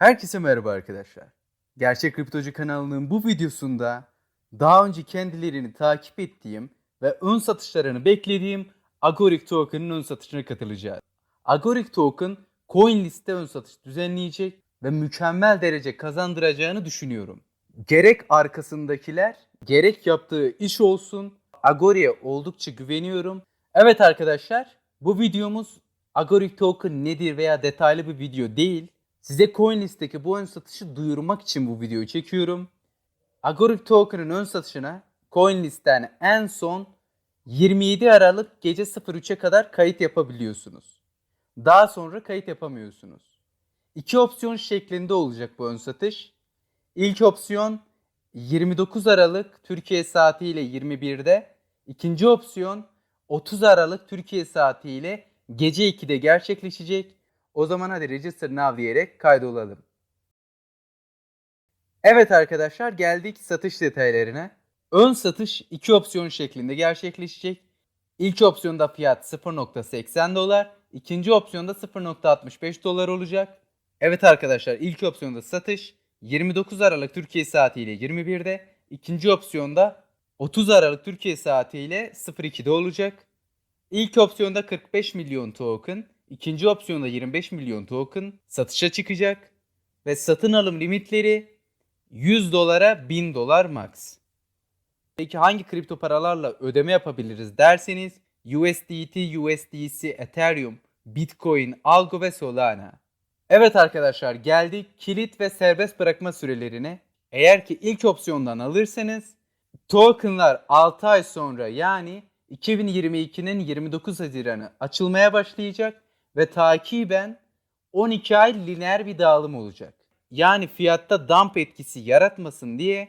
Herkese merhaba arkadaşlar. Gerçek Kriptocu kanalının bu videosunda daha önce kendilerini takip ettiğim ve ön satışlarını beklediğim Agoric Token'ın ön satışına katılacağız. Agoric Token CoinList'te ön satış düzenleyecek ve mükemmel derece kazandıracağını düşünüyorum. Gerek arkasındakiler, gerek yaptığı iş olsun Agori'ye oldukça güveniyorum. Evet arkadaşlar, bu videomuz Agoric Token nedir veya detaylı bir video değil. Size CoinList'teki bu ön satışı duyurmak için bu videoyu çekiyorum. Agoric Token'ın ön satışına CoinList'ten en son 27 Aralık gece 03'e kadar kayıt yapabiliyorsunuz. Daha sonra kayıt yapamıyorsunuz. İki opsiyon şeklinde olacak bu ön satış. İlk opsiyon 29 Aralık Türkiye saatiyle 21'de. İkinci opsiyon 30 Aralık Türkiye saatiyle gece 2'de gerçekleşecek. O zaman hadi register now diyerek kaydolalım. Evet arkadaşlar geldik satış detaylarına. Ön satış iki opsiyon şeklinde gerçekleşecek. İlk opsiyonda fiyat 0.80 dolar, ikinci opsiyonda 0.65 dolar olacak. Evet arkadaşlar ilk opsiyonda satış 29 Aralık Türkiye saatiyle 21'de, ikinci opsiyonda 30 Aralık Türkiye saatiyle 02'de olacak. İlk opsiyonda 45 milyon token, ikinci opsiyonda 25 milyon token satışa çıkacak ve satın alım limitleri 100 dolara 1000 dolar max. Peki hangi kripto paralarla ödeme yapabiliriz derseniz USDT, USDC, Ethereum, Bitcoin, Algo ve Solana. Evet arkadaşlar geldik kilit ve serbest bırakma sürelerine. Eğer ki ilk opsiyondan alırsanız tokenlar 6 ay sonra yani 2022'nin 29 Haziran'ı açılmaya başlayacak ve takiben 12 ay lineer bir dağılım olacak. Yani fiyatta dump etkisi yaratmasın diye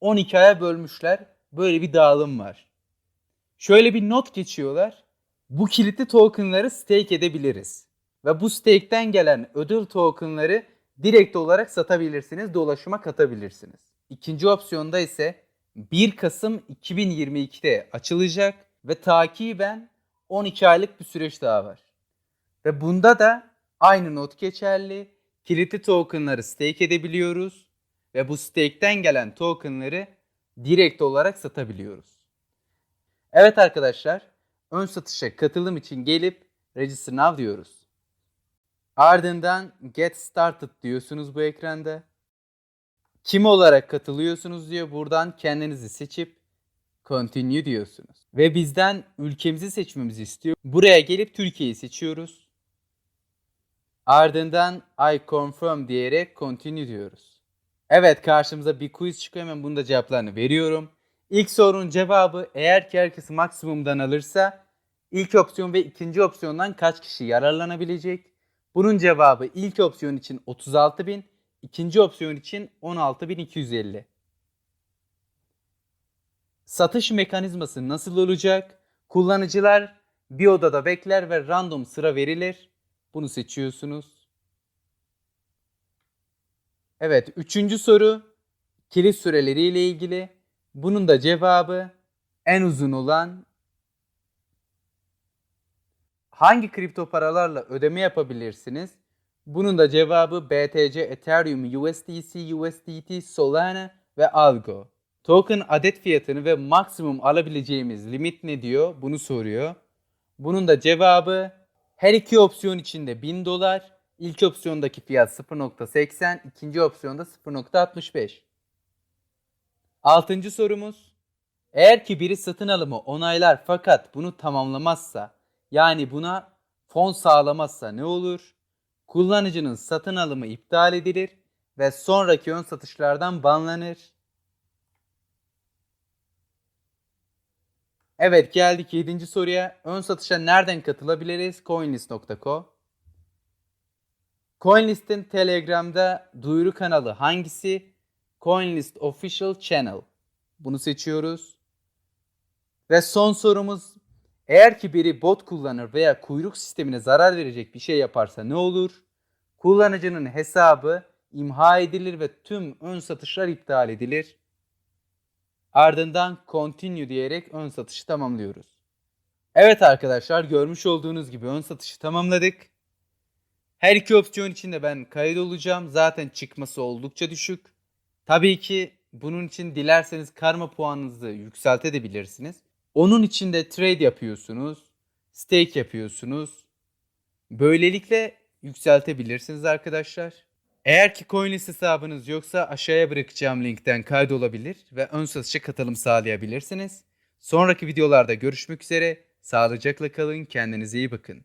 12 aya bölmüşler. Böyle bir dağılım var. Şöyle bir not geçiyorlar. Bu kilitli tokenları stake edebiliriz. Ve bu stake'ten gelen ödül tokenları direkt olarak satabilirsiniz, dolaşıma katabilirsiniz. İkinci opsiyonda ise 1 Kasım 2022'de açılacak ve takiben 12 aylık bir süreç daha var. Ve bunda da aynı not geçerli. Kilitli tokenları stake edebiliyoruz ve bu stake'ten gelen tokenları direkt olarak satabiliyoruz. Evet arkadaşlar, ön satışa katılım için gelip Register Now diyoruz. Ardından Get Started diyorsunuz bu ekranda. Kim olarak katılıyorsunuz diyor. Buradan kendinizi seçip Continue diyorsunuz. Ve bizden ülkemizi seçmemizi istiyor. Buraya gelip Türkiye'yi seçiyoruz. Ardından I confirm diyerek continue diyoruz. Evet karşımıza bir quiz çıkıyor hemen bunun da cevaplarını veriyorum. İlk sorunun cevabı eğer ki herkes maksimumdan alırsa ilk opsiyon ve ikinci opsiyondan kaç kişi yararlanabilecek? Bunun cevabı ilk opsiyon için 36.000, ikinci opsiyon için 16.250. Satış mekanizması nasıl olacak? Kullanıcılar bir odada bekler ve random sıra verilir. Bunu seçiyorsunuz. Evet, üçüncü soru kilit süreleri ile ilgili. Bunun da cevabı en uzun olan hangi kripto paralarla ödeme yapabilirsiniz? Bunun da cevabı BTC, Ethereum, USDC, USDT, Solana ve Algo. Token adet fiyatını ve maksimum alabileceğimiz limit ne diyor? Bunu soruyor. Bunun da cevabı her iki opsiyon içinde 1000 dolar. İlk opsiyondaki fiyat 0.80, ikinci opsiyonda 0.65. Altıncı sorumuz. Eğer ki biri satın alımı onaylar fakat bunu tamamlamazsa, yani buna fon sağlamazsa ne olur? Kullanıcının satın alımı iptal edilir ve sonraki ön satışlardan banlanır. Evet geldik 7. soruya. Ön satışa nereden katılabiliriz? Coinlist.co Coinlist'in Telegram'da duyuru kanalı hangisi? Coinlist Official Channel. Bunu seçiyoruz. Ve son sorumuz eğer ki biri bot kullanır veya kuyruk sistemine zarar verecek bir şey yaparsa ne olur? Kullanıcının hesabı imha edilir ve tüm ön satışlar iptal edilir. Ardından continue diyerek ön satışı tamamlıyoruz. Evet arkadaşlar görmüş olduğunuz gibi ön satışı tamamladık. Her iki opsiyon için de ben kayıt olacağım. Zaten çıkması oldukça düşük. Tabii ki bunun için dilerseniz karma puanınızı yükseltebilirsiniz. Onun için de trade yapıyorsunuz. Stake yapıyorsunuz. Böylelikle yükseltebilirsiniz arkadaşlar. Eğer ki CoinList hesabınız yoksa aşağıya bırakacağım linkten kaydolabilir ve ön satışa katılım sağlayabilirsiniz. Sonraki videolarda görüşmek üzere. Sağlıcakla kalın, kendinize iyi bakın.